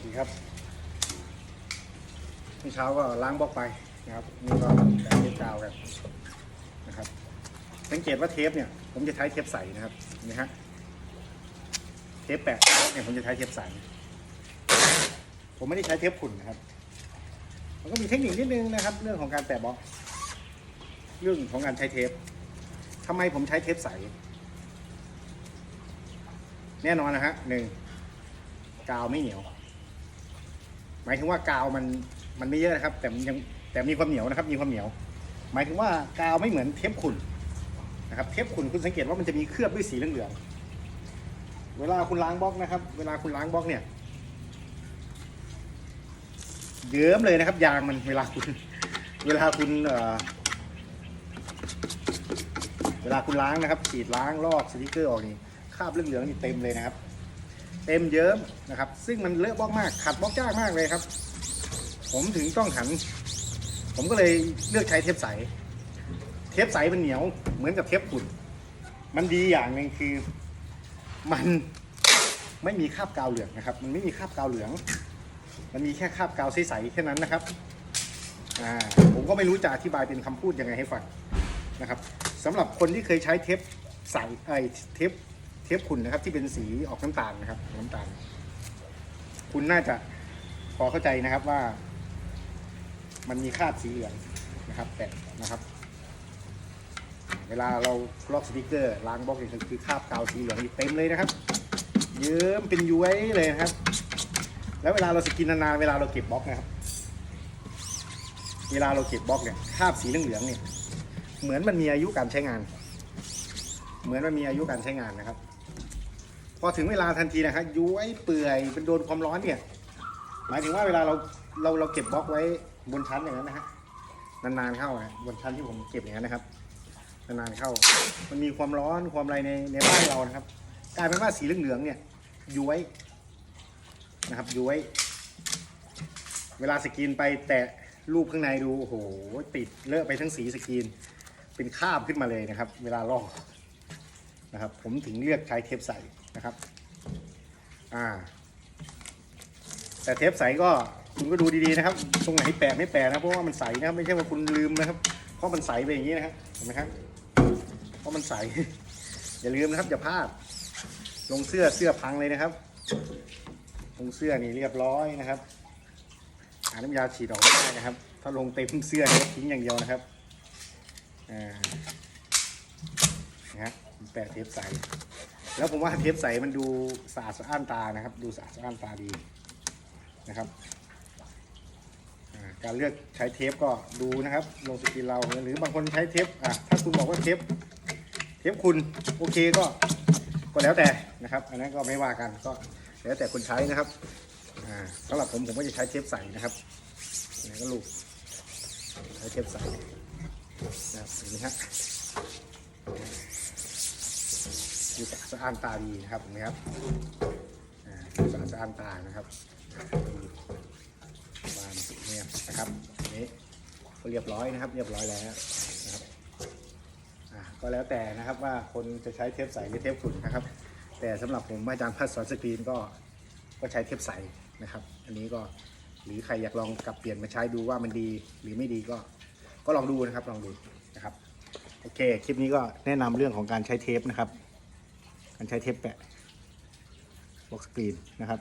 วัสดีครับเมื่อเช้าก็ล้างบล็อกไปนะครับนี่ก็แปะเทปกาวกันนะครับ สังเกตว่าเทปเนี่ย ผมจะใช้เทปใสนะครับเห็นไหมฮะเทปแปะเนี่ยผมจะใช้เทปใสผมไม่ได้ใช้เทปขุ่นนะครับ มันก็มีเทคนิคนิดนึงนะครับ เรื่องของการแปะบล็อก เรื่องของการใช้เทปทำไมผมใช้เทปใส แน่นอนนะฮะหนึ่งกาวไม่เหนียว หมายถึงว่ากาวมันมันไม่เยอะนะครับ แต่มันยังแต่มีความเหนียวนะครับ มีความเหนียว หมายถึงว่ากาวไม่เหมือนเทปขุ่นนะครับ เทปขุ่นคุณสังเกตว่ามันจะมีเคลือบด้วยสีเหลืองๆเวลาคุณล้างบล็อกนะครับ เวลาคุณล้างบล็อกเนี่ยเยิ้มเลยนะครับ ยางมันเวลาคุณเวลาคุณเอ่อเวลาคุณล้างนะครับฉีดล้างลอกสติกเกอร์ออกนี่คราบเหลืองๆนี่เต็มเลยนะครับ เต็มเยิ้มนะครับ ซึ่งมันเลอะบล็อกมาก ขัดบล็อกยากมากเลยครับ ผมถึงต้องหัน ผมก็เลยเลือกใช้เทปใส เทปใสมันเหนียวเหมือนกับเทปขุ่นมันดีอย่างหนึ่งคือ มันไม่มีคราบกาวเหลืองนะครับ มันไม่มีคราบกาวเหลือง มันมีแค่คราบกาวใสๆแค่นั้นนะครับอ่าผมก็ไม่รู้จะอธิบายเป็นคำพูดยังไงให้ฟังนะครับสำหรับคนที่เคยใช้เทปใสไอเทป ทปขุ่นนะครับ ที่เป็นสีออกน้ำตาลนะครับน้ำตาล คุณน่าจะพอเข้าใจนะครับว่า มันมีคาบสีเหลืองนะครับ แปะนะครับ เวลาเราลอกสติกเกอร์ล้างบล็อกเนี่ยคือคาบกาวสีเหลืองเต็มเลยนะครับเยิ้มเป็นย้วยเลยนะครับ แล้วเวลาเราสกินนานๆเวลาเราเก็บบล็อกนะครับ เวลาเราเก็บบล็อกเนี่ยคาบสีเหลืองๆเนี่ยเหมือนมันมีอายุการใช้งาน เหมือนมันมีอายุการใช้งานนะครับ พอถึงเวลาทันทีนะครับย้วยเปื่อยเป็นโดนความร้อนเนี่ย หมายถึงว่าเวลาเราเราเราเก็บบล็อกไว้บนชั้นอย่างนั้นนะฮะนานๆเข้านะบนชั้นที่ผมเก็บอย่างนั้นนะครับนานๆเข้า มันมีความร้อนความอะไรในในบ้านเรานะครับกลายเป็นว่าสีเหลืองๆเนี่ยย้วยนะครับย้วย เวลาสกรีนไปแตะรูปข้างในดูโอ้โหติดเลอะไปทั้งสีสกรีน เป็นคราบขึ้นมาเลยนะครับ เวลาลอกนะครับ ผมถึงเลือกใช้เทปใส นะครับ อ่า แต่เทปใสก็คุณก็ดูดีๆนะครับ ตรงไหนแปะไม่แปะนะเพราะว่ามันใสนะครับ ไม่ใช่ว่าคุณลืมนะครับ เพราะมันใสไปอย่างนี้นะครับเห็นไหมครับ เพราะมันใส อย่าลืมนะครับ อย่าพลาด ลงเสื้อเสื้อพังเลยนะครับลงเสื้อนี่เรียบร้อยนะครับหาน้ำยาฉีดออกไม่ได้นะครับ ถ้าลงเต็มเสื้อเนี่ทิ้งอย่างเดียวนะครับอ่านะฮะแปะเทปใส แล้วผมว่าเทปใสมันดูสะอาดสะอ้านตานะครับ ดูสะอาดสะอ้านตาดีนะครับการเลือกใช้เทปก็ดูนะครับลงสกินเราหรือบางคนใช้เทปอะถ้าคุณบอกว่าเทปเทปคุณโอเคก็ก็แล้วแต่นะครับ อันนั้นก็ไม่ว่ากันก็แล้วแต่คนใช้นะครับอ่าสำหรับผมผมก็จะใช้เทปใสนะครับนนี้ก็ลูกใช้เทปใสนะครับนไหมฮะ ดูสะอาดสะอานตาดีนะครับเห็นไหมครับอ่าดูสะอาดสะอานตานะครับวางเนี่ยนะครับนี้ก็เรียบร้อยนะครับ เรียบร้อยแล้วนะครับอ่าก็แล้วแต่นะครับว่าคนจะใช้เทปใสหรือเทปขุ่นนะครับ แต่สำหรับผมอาจารย์พัฒสอนสกรีนก็ก็ใช้เทปใสนะครับ อันนี้ก็หรือใครอยากลองกลับเปลี่ยนมาใช้ดูว่ามันดีหรือไม่ดีก็ ก็ลองดูนะครับลองดูนะครับโอเคคลิปนี้ก็แนะนำเรื่องของการใช้เทปนะครับ มันใช้เทปแปะบล็อกสกรีนนะครับ